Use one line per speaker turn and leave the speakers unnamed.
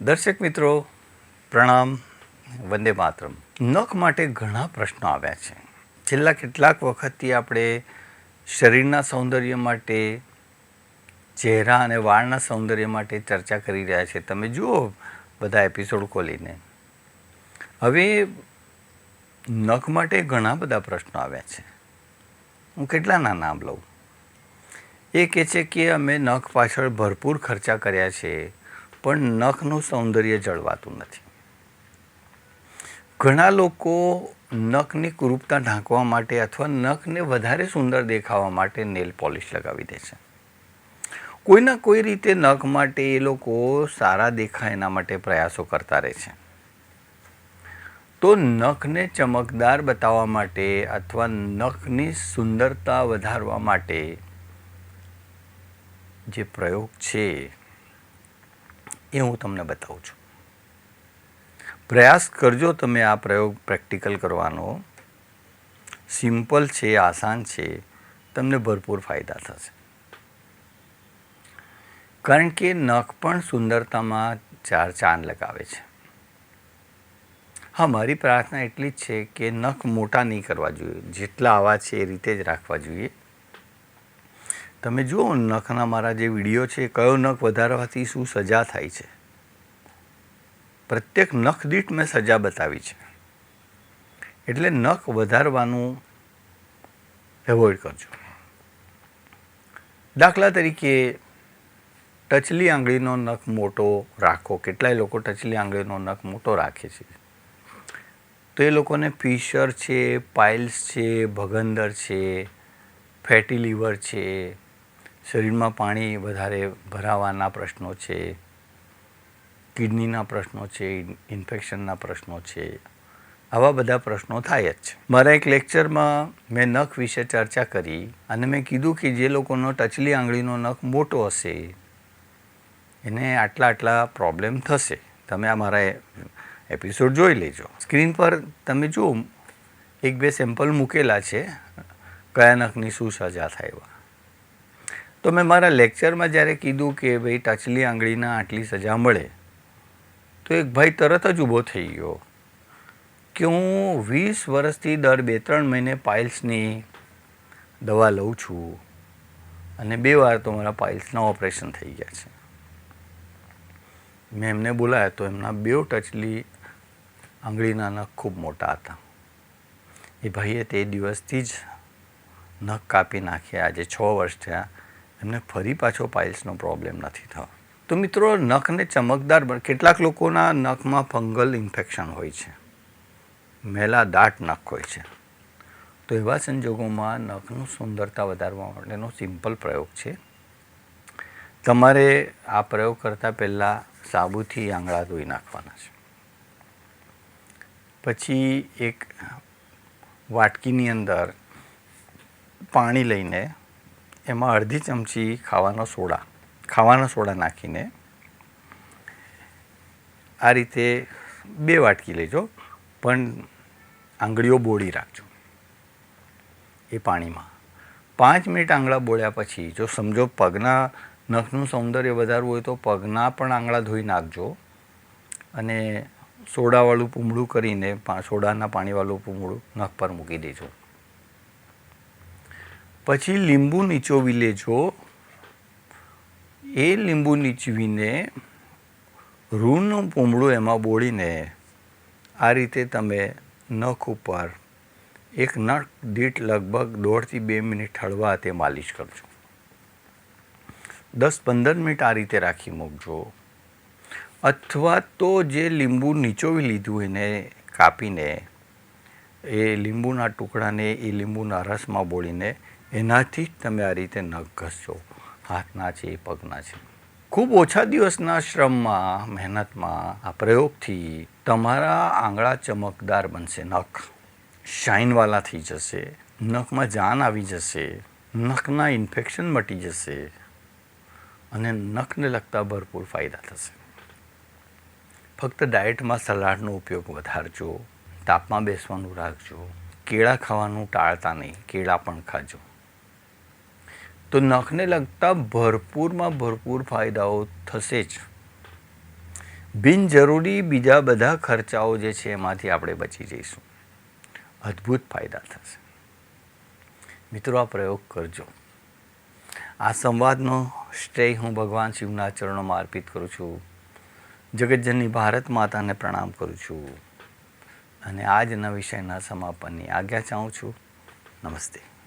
દર્શક મિત્રો, પ્રણામ, વંદે માતરમ. નખ માટે ઘણા પ્રશ્નો આવ્યા છે. છેલ્લા કેટલાક વખતથી આપણે શરીરના સૌંદર્ય માટે, ચહેરા અને વાળના સૌંદર્ય માટે ચર્ચા કરી રહ્યા છે. તમે જુઓ બધા એપિસોડ ખોલીને. હવે, નખ માટે ઘણા બધા પ્રશ્નો આવ્યા છે. હું કેટલાના નામ લઉં? એ કહે છે કે અમે નખ પાછળ ભરપૂર ખર્ચા કર્યા છે. પણ નખનું સૌંદર્ય જળવાતું નથી. ઘણા લોકો નખની કુરૂપતા ઢાંકવા માટે અથવા નખને વધારે સુંદર દેખાવા માટે નેલ પોલિશ લગાવી દે છે. કોઈના કોઈ રીતે નખ માટે એ લોકો સારા દેખાય એના માટે પ્રયાસો કરતા રહે છે. તો નખને ચમકદાર બતાવવા માટે અથવા નખની સુંદરતા વધારવા માટે જે પ્રયોગ છે એ હું તમને બતાવું છું. પ્રયાસ કરજો તમે આ પ્રયોગ પ્રેક્ટિકલ કરવાનો. સિમ્પલ છે, આસાન છે, તમને ભરપૂર ફાયદા થશે. કારણ કે નખ પણ સુંદરતામાં ચાર ચાંદ લગાવે છે. હા, મારી પ્રાર્થના એટલી જ છે કે નખ મોટા નહીં કરવા જોઈએ. જેટલા આવા છે એ રીતે જ રાખવા જોઈએ. તમે જુઓ, નખના મારા જે વીડિયો છે, કયો નખ વધારવાથી શું સજા થાય છે. પ્રત્યેક નખ દીઠ મેં સજા બતાવી છે. એટલે નખ વધારવાનું એવોઇડ કરજો. દાખલા તરીકે, ટચલી આંગળીનો નખ મોટો રાખો. કેટલાય લોકો ટચલી આંગળીનો નખ મોટો રાખે છે. તો એ લોકોને ફિશર છે, પાઇલ્સ છે, ભગંદર છે, ફેટી લીવર છે શરીરમાં પાણી વધારે ભરાવાના પ્રશ્નો છે, કિડનીના પ્રશ્નો છે, ઇન્ફેક્શનના પ્રશ્નો છે, આવા બધા પ્રશ્નો થાય જ છે. મારા એક લેક્ચરમાં મેં નખ વિશે ચર્ચા કરી અને મેં કીધું કે જે લોકોનો ટચલી આંગળીનો નખ મોટો હશે, એને આટલા આટલા પ્રોબ્લેમ થશે. તમે આ મારા એપિસોડ જોઈ લેજો. સ્ક્રીન પર તમે જુઓ, એક બે સેમ્પલ મૂકેલા છે, કયા નખની શું સજા થાય એવા. તો મેં મારા લેક્ચરમાં જ્યારે કીધું કે ભાઈ ટચલી આંગળીના આટલી સજા મળે, તો એક ભાઈ તરત જ ઊભો થઈ ગયો કે હું વીસ વર્ષથી દર બે ત્રણ મહિને પાઇલ્સની દવા લઉં છું અને બે વાર તો મારા પાઇલ્સના ઓપરેશન થઈ ગયા છે. મેં એમને બોલાયા તો એમના બે ટચલી આંગળીના નખ ખૂબ મોટા હતા. એ ભાઈએ તે દિવસથી જ નખ કાપી નાખ્યા. આજે છ વર્ષ થયા. એમને ફરી પાછો પાઇલ્સનો પ્રોબ્લેમ નથી થયો. તો મિત્રો નખને ચમકદાર કેટલાક લોકોના નખમાં ફંગલ ઇન્ફેક્શન હોય છે. મેલા દાટ નખ હોય છે. તો એવા સંજોગોમાં નખનું સુંદરતા વધારવા માટેનો સિમ્પલ પ્રયોગ છે. તમારે આ પ્રયોગ કરતાં પહેલાં સાબુથી આંગળા ધોઈ નાખવાના છે. પછી એક વાટકીની અંદર પાણી લઈને એમાં અડધી ચમચી ખાવાનો સોડા, ખાવાના સોડા નાખીને આ રીતે બે વાટકી લેજો, પણ આંગળીઓ બોળી રાખજો એ પાણીમાં. પાંચ મિનિટ આંગળા બોળ્યા પછી જો સમજો પગના નખનું સૌંદર્ય વધારવું હોય તો પગના પણ આંગળા ધોઈ નાખજો અને સોડાવાળું પૂમડું કરીને સોડાના પાણીવાળું પૂમડું નખ પર મૂકી દેજો. પછી લીંબુ નીચોવી લેજો. એ લીંબુ નીચવીને રૂનું પૂમડું એમાં બોળીને આ રીતે તમે નખ ઉપર એક નખ દીઠ લગભગ દોઢથી બે મિનિટ હળવા તે માલિશ કરજો. દસ પંદર મિનિટ આ રીતે રાખી મૂકજો. અથવા તો જે લીંબુ નીચોવી લીધું એને કાપીને એ લીંબુના ટુકડાને એ લીંબુના રસમાં બોળીને એનાથી જ તમે આ રીતે નખ ઘસજો હાથના છે, પગના છે. ખૂબ ઓછા દિવસના શ્રમમાં, મહેનતમાં આ પ્રયોગથી તમારા આંગળા ચમકદાર બનશે નખ. શાઇનવાલા થઈ જશે, નખમાં જાન આવી જશે, નખના ઇન્ફેક્શન મટી જશે અને નખને લગતા ભરપૂર ફાયદા થશે. ફક્ત ડાયટમાં સલાડનો ઉપયોગ વધારજો, તાપમાં બેસવાનું રાખજો, કેળા ખાવાનું ટાળતા નહીં, કેળા પણ ખાજો. તો નખને લગતા ભરપૂરમાં ભરપૂર ફાયદાઓ થશે જ. બિનજરૂરી બીજા બધા ખર્ચાઓ જે છે એમાંથી આપણે બચી જઈશું. અદ્ભુત ફાયદા થશે. મિત્રો, આ પ્રયોગ કરજો. આ સંવાદનો શ્રેય હું ભગવાન શિવના ચરણોમાં અર્પિત કરું છું. જગતજનની ભારત માતાને પ્રણામ કરું છું. અને આજના વિષયના સમાપનની આજ્ઞા ચાહું છું. નમસ્તે.